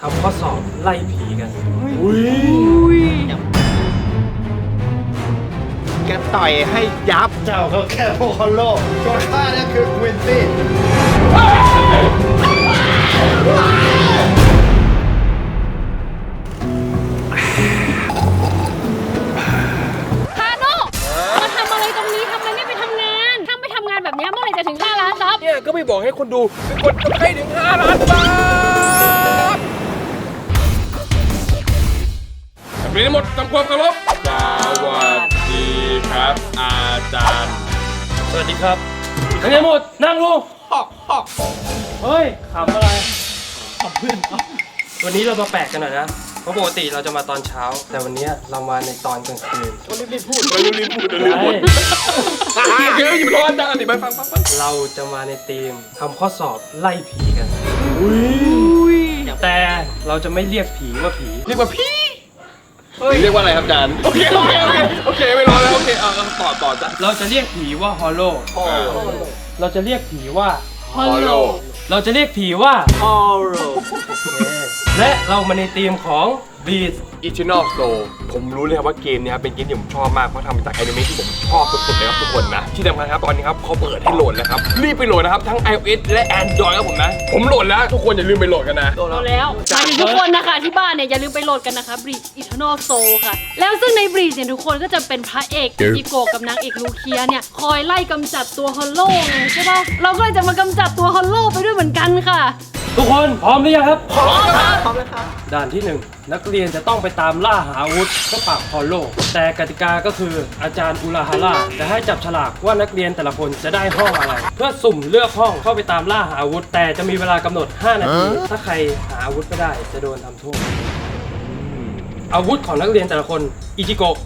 ทำข้อสอบไล่ผีกัน แกต่อยให้ยับ เจ้าเขาแค่โมคอนโลส่วนข้าเนี่ยคือควินตี้คาโน่มาทำอะไรตรงนี้ทำไมไม่ไปทำงาน ถ้าไม่ทำงานแบบนี้เมื่อไหร่จะถึง5ล้านซับ เนี่ยก็ไม่บอกให้คนดูคือกดกดให้ถึง5ล้านบาท มีทั้งหมดทำความเคารพสวัสดีครับ อาจารย์ สวัสดีครับทั้งหมดนั่งลงเฮ้ยขำอะไรขำเพื่อนวันนี้เรามาแปลกกันหน่อยนะเพราะปกติเราจะมาตอนเช้า แต่วันนี้เรามาในตอนกลางคืนรีบพูดรีบพูดรีบพูดเฮ้ยอย่รออาจารย์ดิไปฟังฟังฟังเราจะมาในธีมทำข้อสอบไล่ผีกันแต่เราจะไม่เรียกผีว่าผี เรียกว่าพี่ เรียกว่าอะไรครับอาจารย์โอเคโอเคโอเคโอเคไม่รอแล้วโอเคเอาเอาต่อต่อจ้ะเราจะเรียกผีว่าฮอลโล เราจะเรียกผีว่า ฮอลโลเราจะเรียกผีว่าฮอลโลและเรามาในธีมของ บีสอิชินอลโซผมรู้เลยครับว่าเกมเนี้ยครับเป็นเกมที่ผมชอบมาก เพราะทำมาจากแอนิเมะที่ผมชอบสุดๆเลยครับทุกคนนะ ที่สำคัญครับตอนนี้ครับเขาเปิดให้โหลดแล้วครับ รีบไปโหลดนะครับ ทั้ง iOS และ Android ครับผมนะ ผมโหลดแล้ว ทุกคนอย่าลืมไปโหลดกันนะ เอาแล้วหมายถึงทุกคนนะคะที่บ้านเนี่ยอย่าลืมไปโหลดกันนะคะ Breach Eternal Soul ค่ะ แล้วซึ่งใน Breach เนี่ยทุกคนก็จะเป็นพระเอกอีโกะกับนางเอกลูเคียเนี่ยคอยไล่กำจัดตัวฮอลโลไงใช่ปะเราก็เลยจะมากำจัดตัวฮอลโลไปด้วยเหมือนกันค่ะ ทุกคนพร้อมหรือยังครับ พร้อมครับพร้อมแล้วครับ ด่านที่1นักเรียนจะต้องไปตามล่าหาอาวุธเพื่อปราบฮอลโลแต่กติกาก็คืออาจารย์อุลาฮาร่าจะให้จับฉลากว่านักเรียนแต่ละคนจะได้ห้องอะไร เพื่อสุ่มเลือกห้องเข้าไปตามล่าหาอาวุธ แต่จะมีเวลากำหนด 5 นาที ถ้าใครหาอาวุธไม่ได้จะโดนทำโทษอาวุธของนักเรียนแต่ละคนอิจิโกะ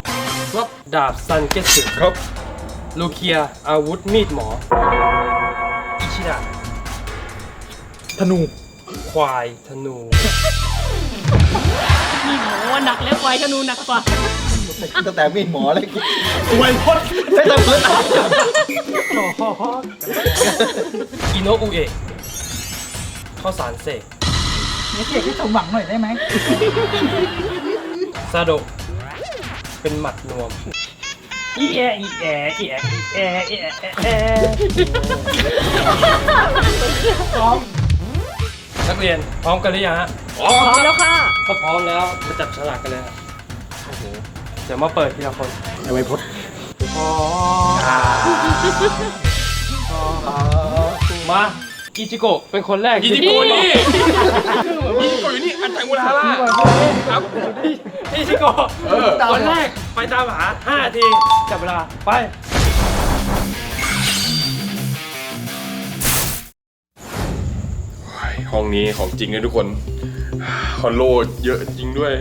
ครับดาบซันเกสึครับลูเคียอาวุธมีดหมออิชิดะ ธนูควายธนูนี่โหหนักแล้วควายธนูหนักกว่า ตั้งแต่มีดหมอเลยไวยพดได้แต่เพื่อนอิโนะอุเอะข้าวสารเสกเสียงให้สมหวังหน่อยได้ไหมซาโดะเป็นหมัดนวม อีแออีแออีแออีแออีแอแอพร้อม นักเรียนพร้อมกันหรือยังฮะพร้อมแล้วค่ะถ้าพร้อมแล้วมาจับฉลากกันเลยฮะโอ้โหเดี๋ยวมาเปิดทีละคนไวยพดพร้อมมาอิจิโกะเป็นคนแรกอิจิโกะนี่อิจิโกะอยู่นี่อาจารย์อุลาล่าครับอิจิโกะเออคนแรกไปตามหา5ทีจับเวลาไป ห้องนี้ของจริงเลยทุกคนคอนโลเยอะจริงด้วย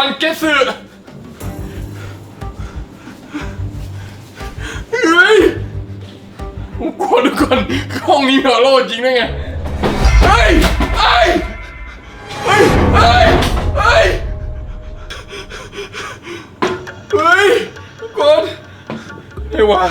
ซันเกสึเฮ้ยผมกลัวทุกคนห้องนี้มีฮอลโลจริงได้ไง เฮ้ยเฮ้ยเฮ้ยเฮ้ยเฮ้ยเฮ้ยทุกคนเฮ้ยวะ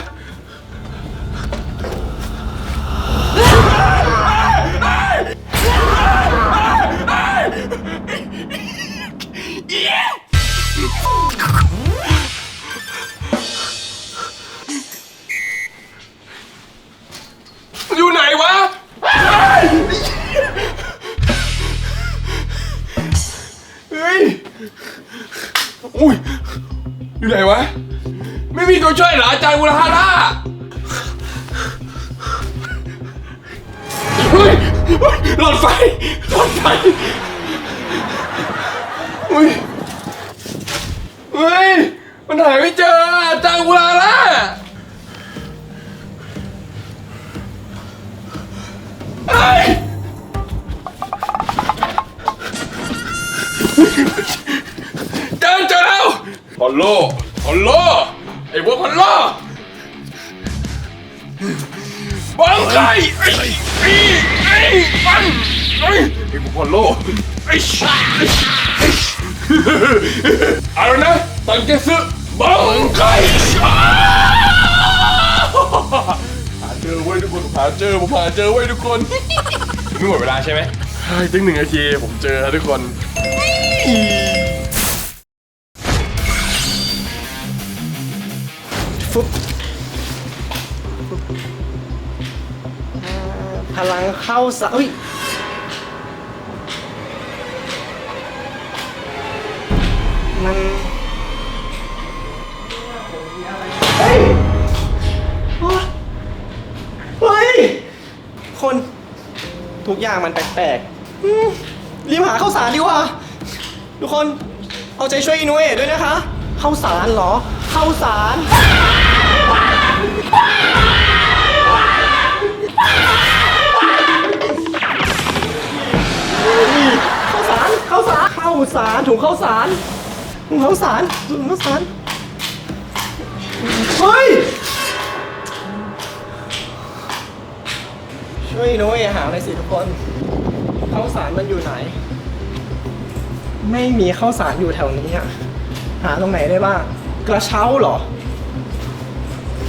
หาเจอเว้ยทุกคนไม่หมดเวลาใช่ไหมใช่ตั้งหนึ่งนาทีผมเจอแล้วทุกคนพลังเข้าสะอุ้ยมัน อย่างมันแปลกๆอืมรีบหาข้าวสารดีกว่า ทุกคนเอาใจช่วยอินโนเอทด้วยนะคะข้าวสารเหรอข้าวสาร ข้าวสารข้าวสารข้าวสารถุงข้าวสารถุงข้าวสารถุงข้าวสาร เฮ้ย ช่วยหนุ้ยหาหน่อยสิทุกคนข้าวสารมันอยู่ไหน ไม่มีข้าวสารอยู่แถวนี้อะหาตรงไหนได้บ้างกระเช้าเหรอ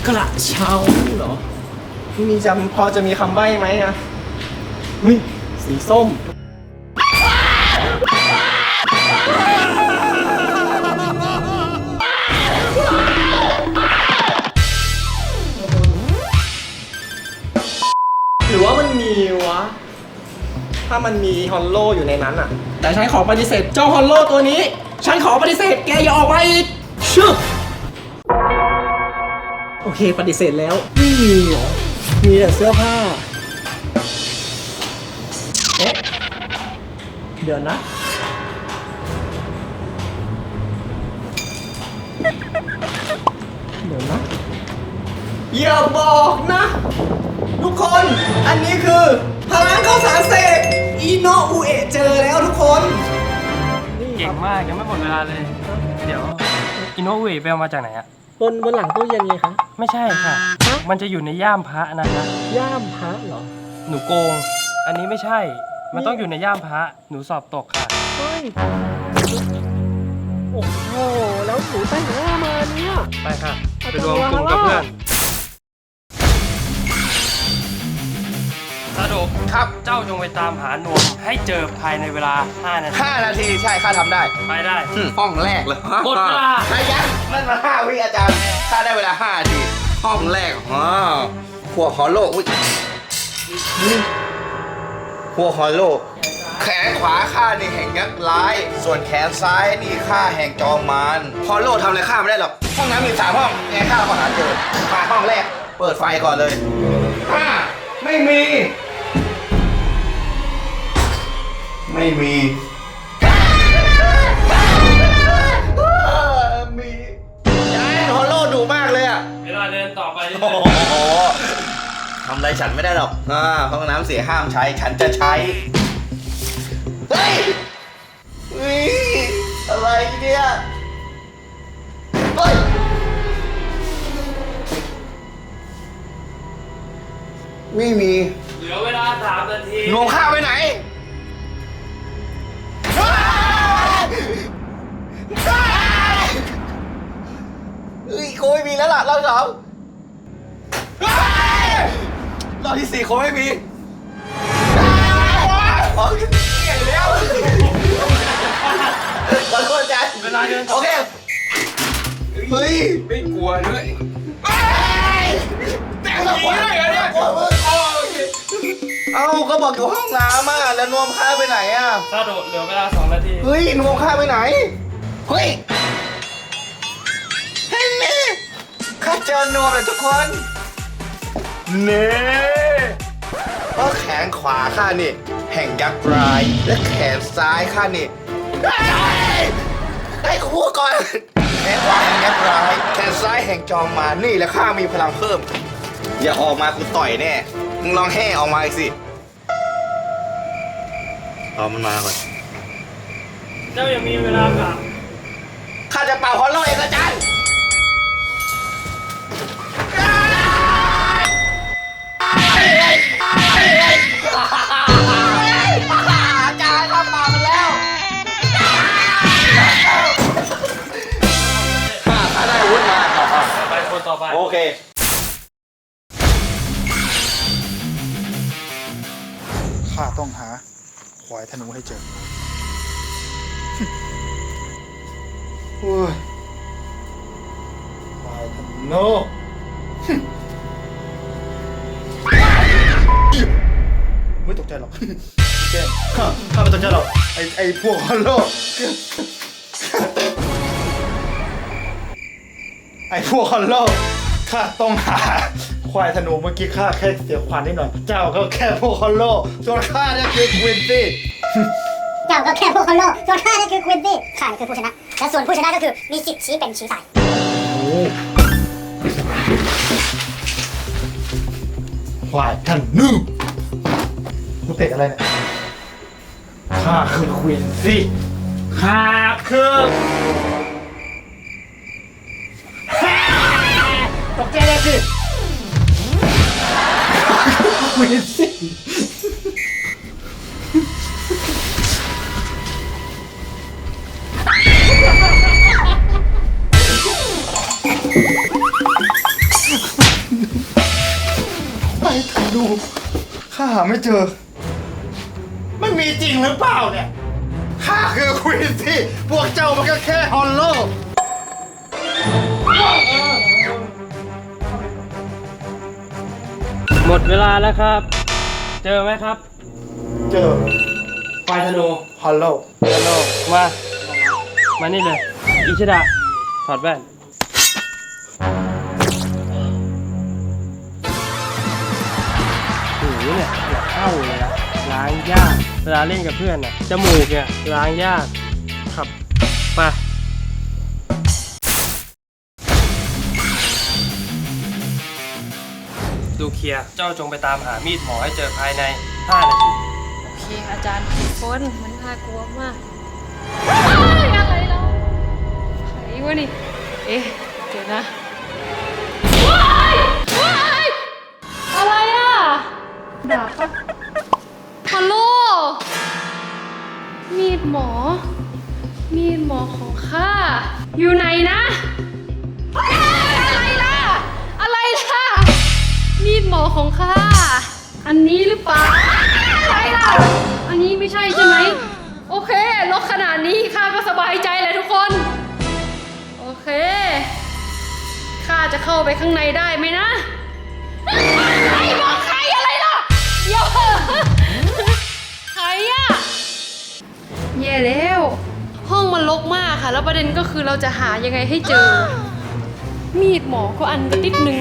กระเช้าเหรอ มีจำพอจะมีคำใบ้ไหมอะเฮ้ยสีส้ม มันมีฮอนโลอยู่ในนั้นอะแต่ฉันขอปฏิเสธเจ้าฮอนโลตัวนี้ ฉันขอปฏิเสธแกอย่าออกมาอีกชึบโอเคปฏิเสธแล้วไม่มีเหรอมีแต่เสื้อผ้าเอ๊ะเดี๋ยวนะเดี๋ยวนะอย่าบอกนะ ทุกคนอันนี้คือพลังข้าวสารเสก อีโนอุเอะเจอแล้วทุกคนเก่งมากยังไม่หมดเวลาเลย เดี๋ยวอินโนเวทไปเอามาจากไหนอะบนบนหลังตู้เย็นไงคะไม่ใช่ค่ะ มันจะอยู่ในย่ามพระนะคะย่ามพระเหรอหนูโกง อันนี้ไม่ใช่ มันต้องอยู่ในย่ามพระหนูสอบตกค่ะ เฮ้ยโอ้โหแล้วหนูแต่งหน้ามาเนี่ย ไปค่ะ ไปรวมกลุ่มกับเพื่อนาโดะครับ เจ้าจงไปตามหานวมให้เจอภายในเวลา 5 นาที5นาทีใช่ข้าทำได้ไปได้ ห้องแรกเลยหมดเวลาระยะนั่นมาห้าวิอาจารย์ข้าได้เวลาห้านาที ห้องแรกอ๋อหัวฮอลโลอุ๊ยหัวฮอลโลแขนขวาข้านี่แห่งยักษ์ร้าย ส่วนแขนซ้ายนี่ข้าแห่งจอมมารฮอลโลทำอะไรข้าไม่ได้หรอก ห้องน้ำมีสามห้องไงข้าก็หาเจอมาห้องแรก เปิดไฟก่อนเลยห้าไม่มี ไม่มี มียายฮอลโลดุมากเลยอะเวลาเดินต่อไปโอ้โหทำอะไรฉันไม่ได้หรอกอ่าห้องน้ำเสียห้ามใช้ ฉันจะใช้ เฮ้ยเฮ้ยอะไรเนี่ยเฮ้ยไม่มีเหลือเวลา3นาทีรวมข้าวไปไหน อบที่สี่โคงไม่มีอ้าวอ๋อเก่งแล้วขอโทษอาจารย์เวลาเดินต่โออเค เฮ้ยไม่กลัวด้วยแต่งแบบนี้เลยเหรอเนี่ยเอ้าก็บอกอยู่ห้องน้ำอะแล้วนวมข้าไปไหนอะซาโดะเหลือเวลา2นาที เฮ้ยนวมข้าไปไหน เฮ้ยเห็นไหมข้าเจอนวมเลยทุกคน เน่เพราะแขนขวาข้านี่ แห่งยักษ์ร้าย และแขนซ้ายข้านี่เฮ้ยให้กูพูดก่อนแขนขวาแห่งยักษ์ร้าย แขนซ้ายแห่งจอมมารนี่และข้ามีพลังเพิ่ม อย่าออกมากูต่อยแน่มึงลองแห่ออกมาอีกสิรอมันมาก่อนเจ้ายังมีเวลากลับข้าจะเป่าฮอลโลเองอาจารย์ อาจารย์ข้าเป่ามันแล้วข้าข้าได้อาวุธมาต่อไปคนต่อไปโอเค ข้าต้องหาควายธนูให้เจอ โอ้ยควายธนู ไม่ตกใจหรอกแกข้าข้าไม่ตกใจหรอกไอไอพวกฮอลโลไอพวกฮอลโลข้าต้องหาควายธนูเมื่อกี้ข้าแค่เสียขวัญนิดหน่อย เจ้าก็แค่พวกฮอลโลส่วนข้าเนี่ยคือควินตี้เจ้าก็แค่พวกคนโลกส่วนข้านั่นคือควินตี้ข้านี่คือผู้ชนะ และส่วนผู้ชนะก็คือมีสิทธิ์ชี้เป็นชี้ตายควายธนู กูเตะอะไรเนี่ยข้าคือควินซี่ข้าคือตกใจเลยสิควินซี่ไปถ่ายดูข้าหาไม่เจอมันมีจริง หรือเปล่าเนี่ยข้าคือควีนซี่พวกเจ้ามันก็แค่ฮอลโลหมดเวลาแล้วครับ เจอไหมครับเจอควายธนูฮอลโลฮัลโหลมา มานี่เลย อิชิดะถอดแว่น หูเนี่ยอย่าเข้าเลยอะล้างยาก เวลาเล่นกับเพื่อนน่ะจมูกเนี่ยล้างยากครับมาดูเคลียร์เจ้าจงไปตามหามีดหมอให้เจอภายใน 5 นาที โอเค อาจารย์ฝนมันน่ากลัวมากเฮ้ยอะไรเราใครวะนี่ เอ๊ะ เดี๋ยวนะว้ายว้ายอะไรอะด่าปะ โล มีดหมอ มีดหมอของข้า อยู่ไหนนะอะไรล่ะ อะไรล่ะ มีดหมอของข้า อันนี้หรือเปล่า อะไรล่ะ อันนี้ไม่ใช่ใช่ไหม โอเคลกขนาดนี้ข้าก็สบายใจเลยทุกคน โอเค ข้าจะเข้าไปข้างในได้ไหมนะ ย่แล้ว ห้องมันรกมากค่ะ แล้วประเด็นก็คือเราจะหายังไงให้เจอ มีดหมอก็อันกระติดหนึ่ง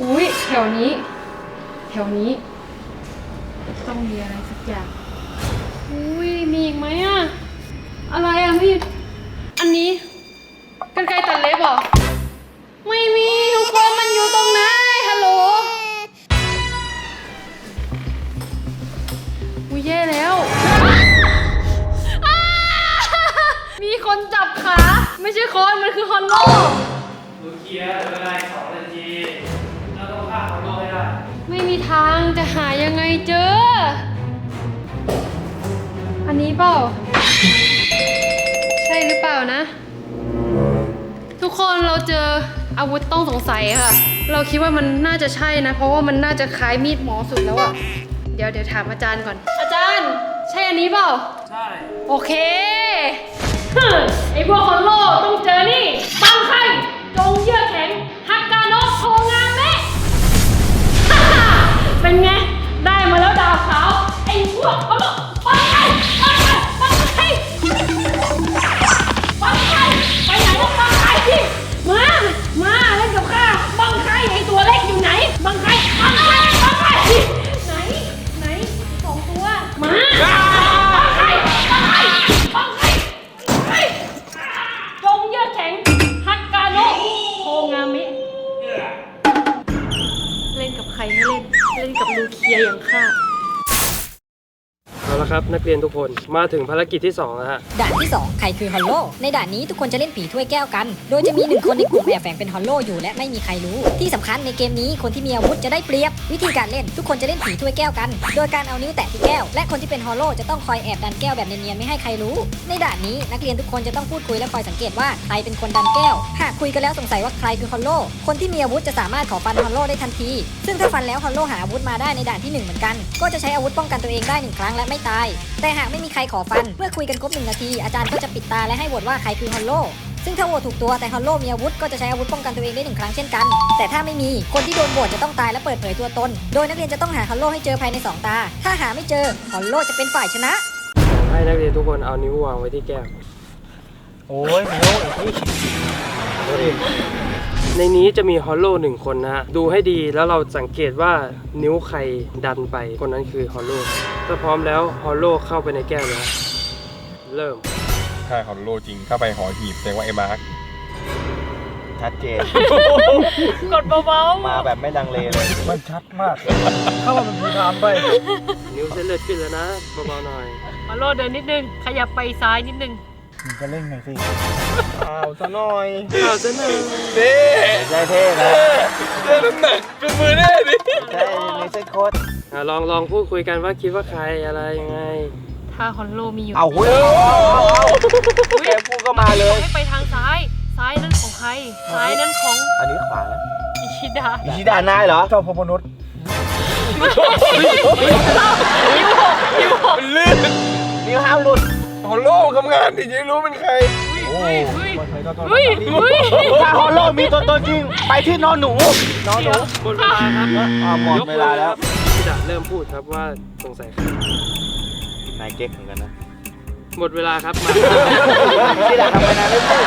อุ้ยแถวนี้ แถวนี้ ต้องมีอะไรสักอย่าง อุ้ยมีอีกไหมอะอะไรอะมีด อันนี้กันไกรตัดเล็บเหรอ ไม่มีทุกคนมันอยู่ตรงไหนฮัลโหลอุ้ยแย่แล้ว คนจับขา ไม่ใช่คนมันคือฮอนโลดูเคลียร์เวลาสองนาทีเราต้องฆ่าเขาโลกให้ได้ ไม่มีทางจะหายังไงเจอ อันนี้เปล่า ใช่หรือเปล่านะ ทุกคนเราเจออาวุธต้องสงสัยค่ะ เราคิดว่ามันน่าจะใช่นะ เพราะว่ามันน่าจะคล้ายมีดหมอสุดแล้วอะเดี๋ยวเดี๋ยวถามอาจารย์ก่อน อาจารย์ ใช่อันนี้เปล่า ใช่ โอเคฮึ่ม ไอพวกคอนโลต้องเจอนี่บังไข่จงเยือแข็งฮักกาโนะโคงามเมะฮ่เป็นไง ได้มาแล้วดาวขาว ไอ้พวกเขาบอกไปไข่ ละครับนักเรียนทุกคนมาถึงภารกิจที่2แล้วฮะด่านที่ 2 ใครคือฮอลโลในด่านนี้ทุกคนจะเล่นผีถ้วยแก้วกัน โดยจะมีหนึ่งคนในกลุ่มแอบแฝงเป็นฮอลโลอยู่และไม่มีใครรู้ ที่สำคัญในเกมนี้คนที่มีอาวุธจะได้เปรียบ วิธีการเล่นทุกคนจะเล่นผีถ้วยแก้วกัน โดยการเอานิ้วแตะที่แก้ว และคนที่เป็นฮอลโลจะต้องคอยแอบดันแก้วแบบเนียนๆไม่ให้ใครรู้ ในด่านนี้นักเรียนทุกคนจะต้องพูดคุยและคอยสังเกตว่าใครเป็นคนดันแก้ว หากคุยกันแล้วสงสัยว่าใครคือฮอลโลคนที่มีอาวุธจะสามารถขอฟันฮอลโลได้ทันที ซึ่งถ้าฟันแล้วฮอลโลหาอาวุธมาได้ในด่านที่หนึ่งเหมือนกัน ก็จะใช้อาวุธป้องกันตัวเองได้หนึ่งครั้งและไม่ตายแต่หากไม่มีใครขอฟัน เมื่อคุยกันครบหนึ่งนาที อาจารย์ก็จะปิดตาและให้โหวตว่าใครคือฮอลโลซึ่งถ้าโหวตถูกตัวแต่ฮอลโลมีอาวุธก็จะใช้อาวุธป้องกันตัวเองได้หนึ่งครั้งเช่นกัน แต่ถ้าไม่มีคนที่โดนโหวตจะต้องตายและเปิดเผยตัวตน โดยนักเรียนจะต้องหาฮอลโลให้เจอภายในสองตา ถ้าหาไม่เจอฮอลโลจะเป็นฝ่ายชนะ ให้นักเรียนทุกคนเอานิ้ววางไว้ที่แก้วโอ้ยนิ้วไอ้ที่ ในนี้จะมีฮอลโลหนึ่งคนนะฮะ ดูให้ดีแล้วเราสังเกตว่านิ้วใครดันไป คนนั้นคือฮอลโลถ้าพร้อมแล้วฮอลโลเข้าไปในแก้วเลยฮะเริ่ม ถ้าฮอลโลจริงเข้าไปหอหีบแสดงว่าไอ้มาร์คชัดเจน กดเบามาแบบไม่ลังเลเลยมันชัดมาก เข้ามาเป็นผีทามไป นิ้วเส้นเลือดขึ้นแล้วนะเบาๆหน่อย ๆฮอลโลเดินนิดนึง ขยับไปซ้ายนิดนึง มึงจะเล่นไงสิอ้าวซะหน่อยข่าวเส้นหนึ่งเด้ใจเท่นะเด้น้ำหนักเป็นมือแน่ดิใช่ในเซ็ตโค้ดอะลองลองพูดคุยกันว่าคิดว่าใครอะไรยังไง ถ้าฮอลโลมีอยู่ เอาเว้ยเอาเอาเอาแกพูดก็มาเลย ให้ไปทางซ้าย ซ้ายนั้นของใคร ซ้ายนั้นของ อันนี้ขวาแล้วอิชิดาอิชิดานายเหรอเจ้าพมนุษย์นิ้วหกนิ้วหกมันลื่นนิ้วห้ามหลุด ฮอลโลทำงานดิจะได้รู้เป็นใคร เฮ้ยเฮ้ยถ้าฮอลโลมีตัวตนจริง ไปที่นอนหนูนอนหนูหมดเวลาครับอ่าหมดเวลาแล้วพี่ดะเริ่มพูดครับว่าสงสัยใครนายเก๊กเหมือนกันนะหมดเวลาครับมาที่ดาทำไปนานไม่พูด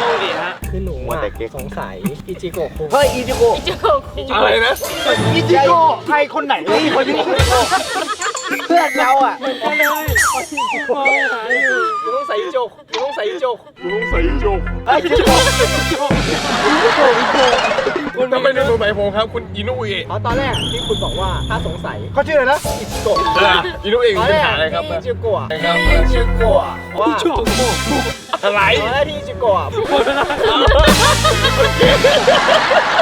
โลดิฮะคือหนูมัวอะแต่เก๊ก สงสัยอิจิโกะคุงเฮ้ยอีจิโกเจ้าคุณอะไรนะอีจิโกใครคนไหนนี่คนนี้ เพื่อนเราอะมองหาอยู่กูต้องใส่โจกต้องใส่โจกลุงใส่โจกไอ้ยจิโกคุณทำไมนึกสงสัยผมครับ คุณอินุเอะเพราะตอนแรกที่คุณบอกว่าถ้าสงสัยเขาชื่ออะไรนะอิจิโกะอินุเอะตอนมีแรปัญกหาอะไรครับที่อิจิโกะครับอิจิโกะว่าโชคโชคอะไรแรกที่อิจิโกะ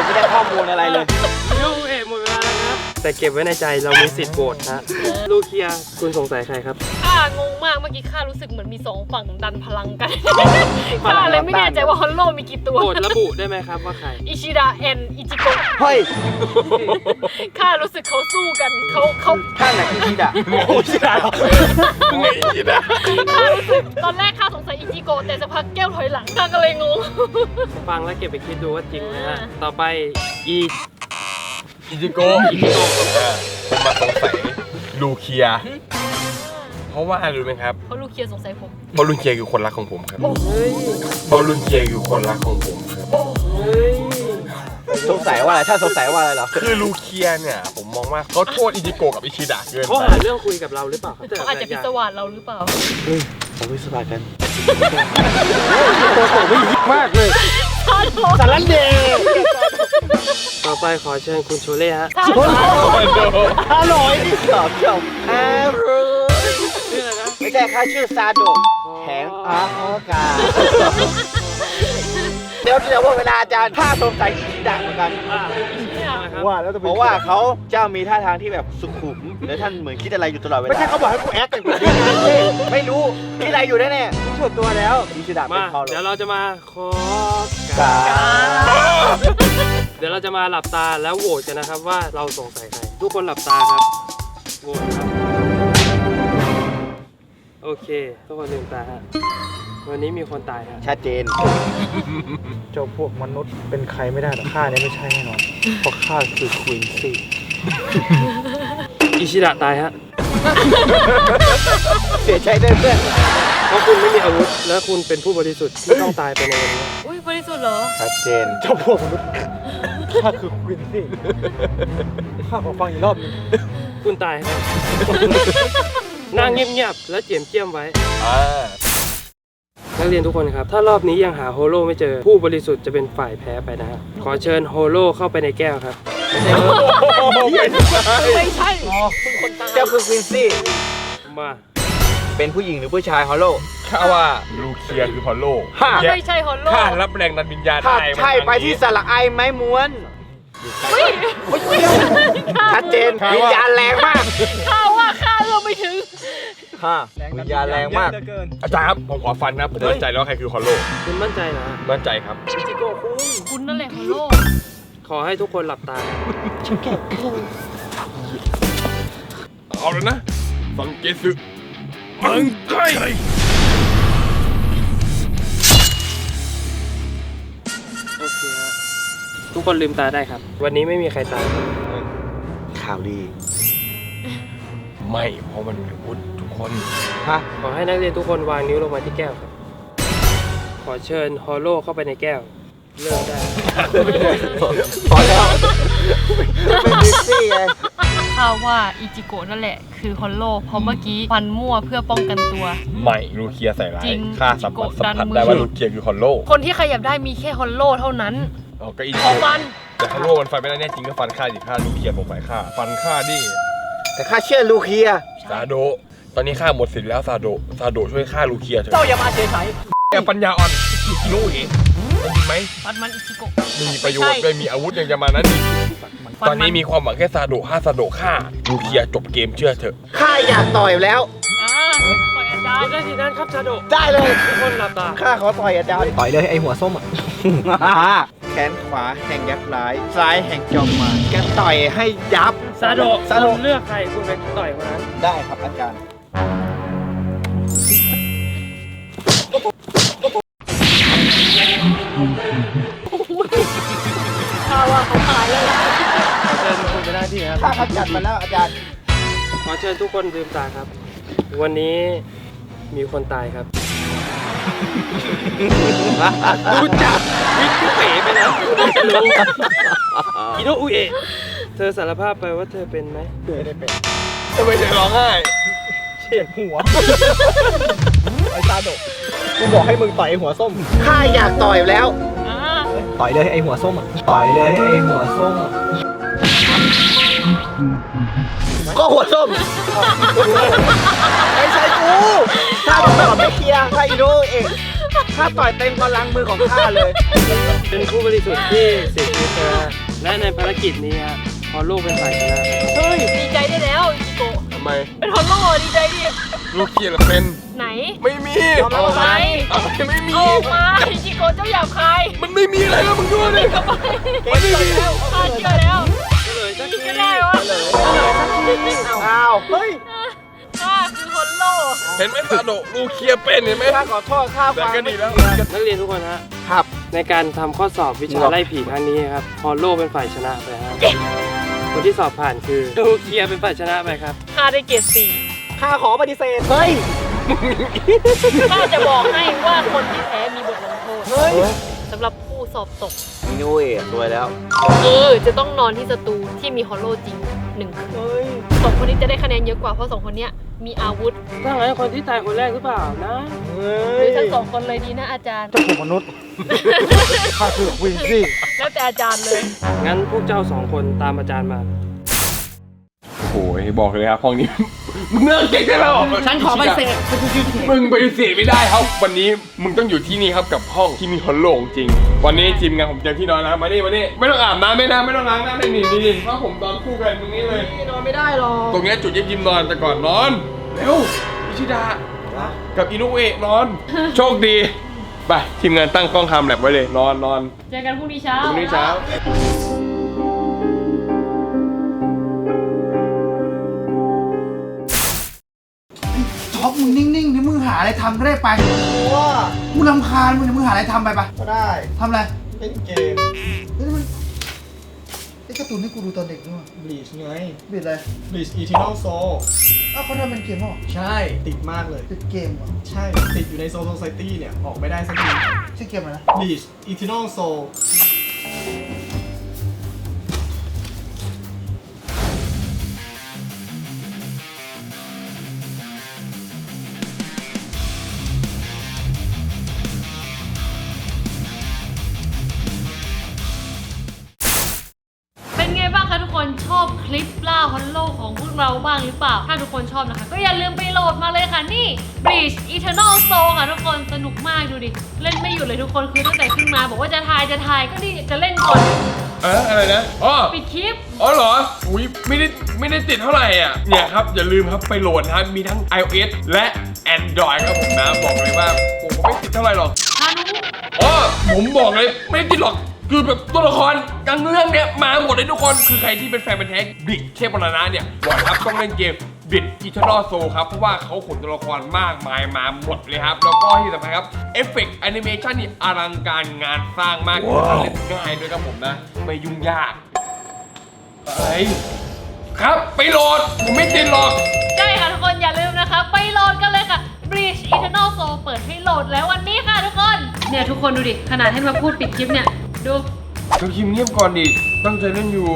ไม่ได้ข้อมูลอะไรเลย แล้วครับแต่เก็บไว้ในใจเรามีสิทธิ์โหวตฮะลูเคียคุณสงสัยใครครับ ข้างงมากเมื่อกี้ข้ารู้สึกเหมือนมีสองฝั่งดันพลังกันข้าเลยไม่แน่ใจว่าฮอลโลมีกี่ตัวโหวตระบุได้ไหมครับว่าใคร อิชิดาแอนอิจิโกะเฮ้ยข้ารู้สึกเขาสู้กันเขาเขาท่านไหนคือชิดะโอ้ชิดามึงไงชิดาข้ารู้สึกตอนแรกข้าสงสัยอิจิโกะแต่สักพักแก้วถอยหลังข้าก็เลยงงฟังแล้วเก็บไปคิดดูว่าจริงไหมฮะต่อไปอี อิจิโกะอิจิโกะผมมาสงสัยลูเคีย เพราะว่าอะไรรู้ไหมครับ เพราะลูกเคียสงสัยผมเพราะลุนเคียคือคนรักของผมครับเพราะลุนเคียคือคนรักของผมครับ สงสัยว่าอะไรถ้าสงสัยว่าอะไรเหรอคือลูเคียเนี่ยผมมองว่าเขาโทษอิจิโกะกับอิชิดะเกินเขาไปหาเรื่องคุยกับเราหรือเปล่าครับเขาอาจจะพิศวาสเราหรือเปล่า ผมวิศวะกันมากเลยสารันเดย์ต่อไปขอเชิญคุณโชเล่ฮะอร่อยที่สอบชมอร่อยชื่ออะไรนะไม่ใช่ค่ะชื่อซาโดแข็งอาโอกาเดี๋ยวเดี๋ยวว่าเวลาอาจารย์ถ้าสงสัยอิชิดะเหมือนกัน อ่าครับ ว่าแล้วเพราะว่าเขาเจ้ามีท่าทางที่แบบสุขุมและท่านเหมือนคิดอะไรอยู่ตลอดเวลาไม่ใช่เขาบอกให้กูแอคแต่กูไม่รู้คิดอะไรอยู่แน่ๆส่วนตัวแล้วอิชิดะเป็มานคอร์เดี๋ยวเราจะมาขอกาเดี๋ยวเราจะมาหลับตาแล้วโหวตกันนะครับว่าเราสงสัยใครทุกคนหลับตาครับโหวตครับโอเคทุกคนลืมตาฮะ วันนี้มีคนตายฮะชัดเจน เจ้าพวกมนุษย์เป็นใครไม่ได้แต่ข้าเนี่ยไม่ใช่แน่นอนเพราะข้าคือควีนซี่อิชิดะตายฮะ เสียใจด้วยเพื่อนเพราะคุณไม่มีอาวุธ และคุณเป็นผู้บริสุทธิ์ที่ต้องตายไปในวันนี้ อุ้ยบริสุทธิ์เหรอ ชัดเจน เจ้าพวกมนุษย์ข้าคือควีนซี่ข้าขอฟังอีกรอบหนึงคุณตายครับ นั่งเงียบๆและเจียมเจียมไว้อ่า นักเรียนทุกคนครับ ถ้ารอบนี้ยังหาโฮโลไม่เจอ ผู้บริสุทธิ์จะเป็นฝ่ายแพ้ไปนะฮะขอเชิญโฮโลเข้าไปในแก้วครับไม่ใช่เจ้าคือควีนซี่มมาเป็นผู้หญิงหรือผู้ชายฮอลโลข้าว่าลูเคียคือฮอลโลฮะไม่ใช่ฮอลโลข้ารับแรงดันวิญญาณถ้าได้ใช่ไปที่สระไอไม้ม้วนเฮ้ยชัดเจนวิญญาณแรงมากข้าว่าข้าเอื้อมไม่ถึง ฮะวิญญาณแรงมากอาจารย์ครับผมขอฟันนะผมมั่นใจแล้ววาใครคือฮอลโลคุณมั่นใจนะ มั่นใจครับคุณนั่นแหละฮอลโลขอให้ทุกคนหลับตา เอาแล้วนะสังเกตสึมังไกโอเคฮะทุกคนลืมตาได้ครับ วันนี้ไม่มีใครตาย ข่าวดี ไม่เพราะมันมีอาวุธทุก คนฮะขอให้นักเรียนทุกคนวางนิ้วลงมาที่แก้วครับ ขอเชิญฮอลโลเข้าไปในแก้ว เริ่มได้พอแล้วเป็นดิสซี่ไงข้าว่าอิจิโกะนั่นแหละ คือฮอลโลเพราะเมื่อกี้ฟันมั่วเพื่อป้องกันตัว ไม่ลูเคียใส่ร้ายจริงข้าสัมผัสกดสัดัมนผัสมือได้ว่าลูเคียคือฮอลโลคนที่ขยับได้มีแค่ฮอลโลเท่านั้นอ๋อก็อีกขอฟันแต่ฮอลโลมันฟันไม่ได้แน่จริงก็ฟันข้าดิข้าลูเคียสงสัยข้าฟันข้าดิแต่ข้าเชื่อลูเคียซาโดะ ตอนนี้ข้าหมดสิทธิ์แล้วซาโดะซาโดะช่วยข้าลูเคียเถอะเจ้าอย่ามาเฉยแกปัญญาอ่อนกิโนเองได้ยินไหมฟันมันอิจิโกะมีประโยชน์ด้วยมีอาวุธยังจะมานั้นอีกตอนนี้มีความหวังแค่ซาโดะห้าซาโดะฆ่าลูเคียจบเกมเชื่อเถอะข้าอยากต่อยแล้ว อ่าปล่อยอาจารย์ได้ทีนั้นครับชาโดได้เลย ทุกคนหลับตาข้าขอต่อยอาจารย์ ต่อยเลยไอหัวส้มอะ แขนขวาแห่งยักษ์ร้าย ซ้ายแห่งจอมมารแกต่อยให้ยับ ซาโดซาโดคุณเลือกใครคุณไปต่อยคนนั้น ได้ครับอาจารย์ ข้าว่าเขาตายแล้วล่ะขอเชิญทุกคนไปหน้าที่ครับข้าขจัดมาแล้วอาจารย์ ขอเชิญทุกคนลืมตาครับ วันนี้มีคนตายครับรู้จักวิทย์ที่เป๋ไปแล้วรู้อิโนอุเอะเธอสารภาพไปว่าเธอเป็นไหมทำไมถึงร้องไห้เฉียดหัวไอ้ซาโดะ กูบอกให้มึงต่อยไอ้หัวส้ม ข้าอยากต่อยแล้วอ่าต่อยเลยไอ้หัวส้มอะต่อยเลยไอ้หัวส้ม ก็หัวส้ม ไม่ใช่กู ถ้าตอบไม่เคลียร์ถ้าอีโดเองถ้าต่อยเต็มกำลังมือของข้าเลย เป็นผู้บริสุทธิ์ที่เสียชีวิตนะฮะและในภารกิจนี้ฮะพอลูกเป็นฝ่ายชนะ เฮ้ยดีใจได้แล้วอิจิโกะทำ ไม เป็นฮอลโลดีใจดิ ลูเคียเราเป็น ไหน ไม่มีเอาไปอะไรไม่มีเอาออกมาอิจิโกะเจ้าหยาบคายมันไม่มีอะไรแล้วมึงดูดิกลับไปมันไม่มีข้าเชื่อแล้วเลยสักกินทีไม่ได้วะอ้าว เฮ้ยข้าคือฮอลโลเห็นไหมซาโดะลูเคียเป็นเห็นไหมข้าขอโทษข้าแต่ฟังก็ดีแล้ว นักเรียนทุกคนฮะ ครับ ในการทำข้อสอบวิชาไล่ผีครั้งนี้ครับพอโลเป็นฝ่ายชนะไปฮะ คนที่สอบผ่านคือลูเคียเป็นฝ่ายชนะไปครับข้าได้เกรดสี่ข้าขอปฏิเสธ เฮ้ย ข้าจะบอกให้ว่าคนที่แพ้มีบทลงโทษเฮ้ยสำหรับผู้สอบตกมินูเอะสวยแล้วคือจะต้องนอนที่สตูที่มีฮอลโลจริงหนึ่งคืนเฮ้ยสองคนนี้จะได้คะแนนเยอะกว่าเพราะสองคนเนี้ย มีอาวุธถ้างั้นคนที่ตายคนแรกหรือเปล่านะเฮ้หรืยอทั้งสองคนเลยดีนะอาจารย์ เจ้าของมนุษย์ ข้าคือวินซี่ แล้วแต่อาจารย์เลย งั้นพวกเจ้าสองคนตามอาจารย์มา โอ้ยบอกเลยครับห้องนี้ มึงเลิกเก่งได้แล้วฉันขอไปเสกมึงไปฏิเสธไม่ได้ครับ วันนี้มึงต้องอยู่ที่นี่ครับกับห้องที่มีฮอลโลจริง วันนี้ทีมงานผมเตรียมที่นอนแล้วมานี่มานี่ไม่ต้องอาบน้ำไม่นะไม่ต้องล้างหน้าไม่หนีนี่นี่เพราะผมนอนคู่กันตรงนี้เลย นอนไม่ได้หรอกตรงเนี้ยจุดยิบยิมนอนแต่ก่อนนอนเร็วพิชิดากับอินุเอะนอน โชคดีไปทีมงานตั้งกล้องทำแลบไว้เลยนอนนอนเจอกันพรุ่งนี้เช้าพรุ่งนี้เช้า หาอะไรทำก็ได้ไปว่ากูรำคาญมึงเดี๋ยวมึงหาอะไรทำไปปะก็ได้ทำอะไรเล่นเกมเฮ้ยมันไอ้การ์ตูนที่กูดูตอนเด็กนี่หว่าบลีชไงบิดอะไรบลีชอีทินอลโซอ้าวเขาทำเป็นเกมเหรอใช่ติดมากเลย เป็นเกมเหรอใช่ติดอยู่ในโซโซไซตี้เนี่ย ออกไม่ได้สักทีชื่อเกมอะไรนะบลีชอีทินอลโซาถ้าทุกคนชอบนะคะ ก็อย่าลืมไปโหลดมาเลยค่ะ นี่ Breach Eternal Soul ค่ะทุกคนสนุกมากดูดิ เล่นไม่หยุดเลยทุกคนคือตั้งแต่ขึ้นมา บอกว่าจะทายจะทายก็นี่จะเล่นก่อนเอออะไรนะอ๋อปิดคลิป อ๋อเหรออุ้ยไม่ได้ไม่ได้ติดเท่าไหร่อะเนี่ยครับอย่าลืมครับไปโหลดนะครับมีทั้ง iOS และ Android ครับผมนะบอกเลยว่าผมก็ไม่ติดเท่าไหร่หรอกฮานุอ๋อผมบอกเลยไม่ได้ติดหรอกคือแบบตัวละครกลางเรื่องเนี้ยมาหมดเลยทุกคนคือใครที่เป็นแฟนเป็นแท้บิ๊กเทพบรรณะเนี่ยบอกครับต้องเล่นเกม บิดอีเทอร์นอลโซครับ เพราะว่าเขาขนตัวละครมากมายมาหมดเลยครับ แล้วก็ที่สำคัญครับ เอฟเฟกต์แอนิเมชันนี่อลังการงานสร้างมากเล่นง่ายด้วยครับผมนะ ไม่ยุ่งยากไอ้ครับไปโหลด ผมไม่ติดหรอก ใช่ค่ะทุกคนอย่าลืมนะคะ ไปโหลดกันเลยค่ะ Breach Eternal Soul เปิดให้โหลดแล้ววันนี้ค่ะทุกคน เนี่ยทุกคนดูดิ ขนาดให้มาพูดปิดคลิปเนี่ย ดู ก็คิมเงียบก่อนดิ ตั้งใจเล่นอยู่